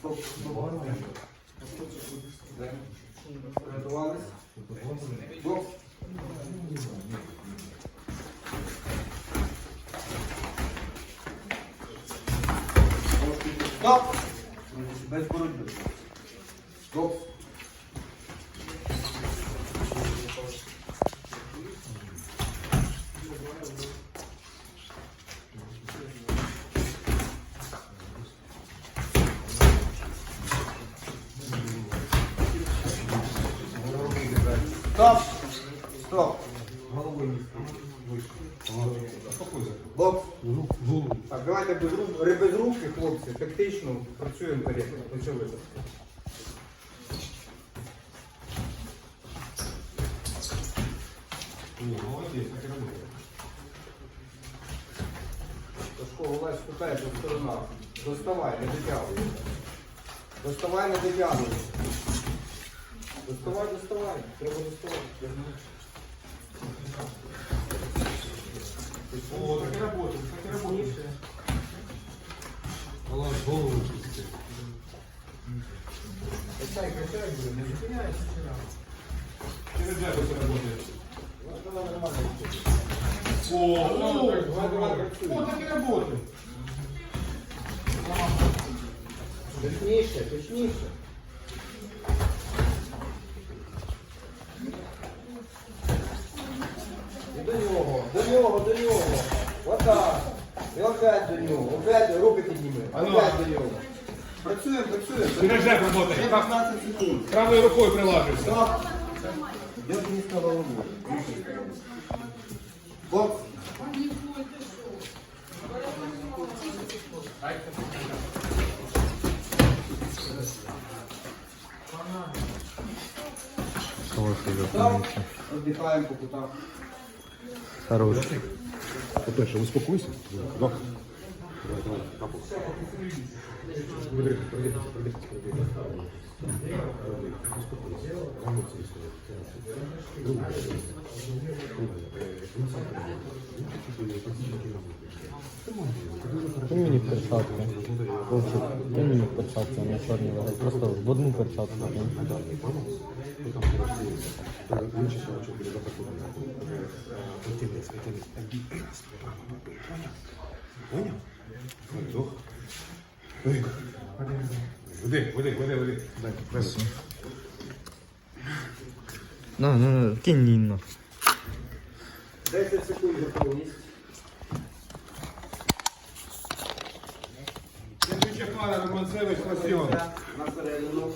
Стоп, стоп. Стоп! Без боротьби. Бокс. Стоп! Стоп! Бокс. Так, давайте без рук, без руки, хлопці, тактично працюємо коректно. Почали. Сашко, Олесь, питає по сторонах. Доставай, не дотягуй. Доставай, не дотягуй. Доставай, доставай. Треба доставати. О, так и работает, так и работает. Голову чистит. Качай, качай, блин, не зупиняйся. Через джабы все работает. Давай нормально. О, о, о, так и работает. Точніше, точніше. До нього, до нього, до нього. Отак. І опять до нього. Опять руки підніми. Ну. Опять до нього. Працюємо, працюємо. Джаб работает. 15 секунд. Правой рукой приложишься. Стоп. Йдет вниз на голову. Бокс. Віддихаємо по кутах. Хороший. По-перше, успокойся. Да. Давай, давай, капу. Подержи, подержи, подержи, подержи. Успокойся. Эмоции свои. Руку подержи. Кинь мені в перчатки. Хлопчик, кинь мені в перчатки, на чорні лежать. Просто в одну перчатку. кинь. Ну, там хорошо. Э, Лучше всего, что перед заходом. Потянись, потянись. Один раз. Понял? Вдох. Выдох. Выдох, выдох, выдох, выдох. Дай, пресс. На, на, на, кинь Ніна. 10 секунд готовність. Следующая пара Романцевич Лосьон. На середину.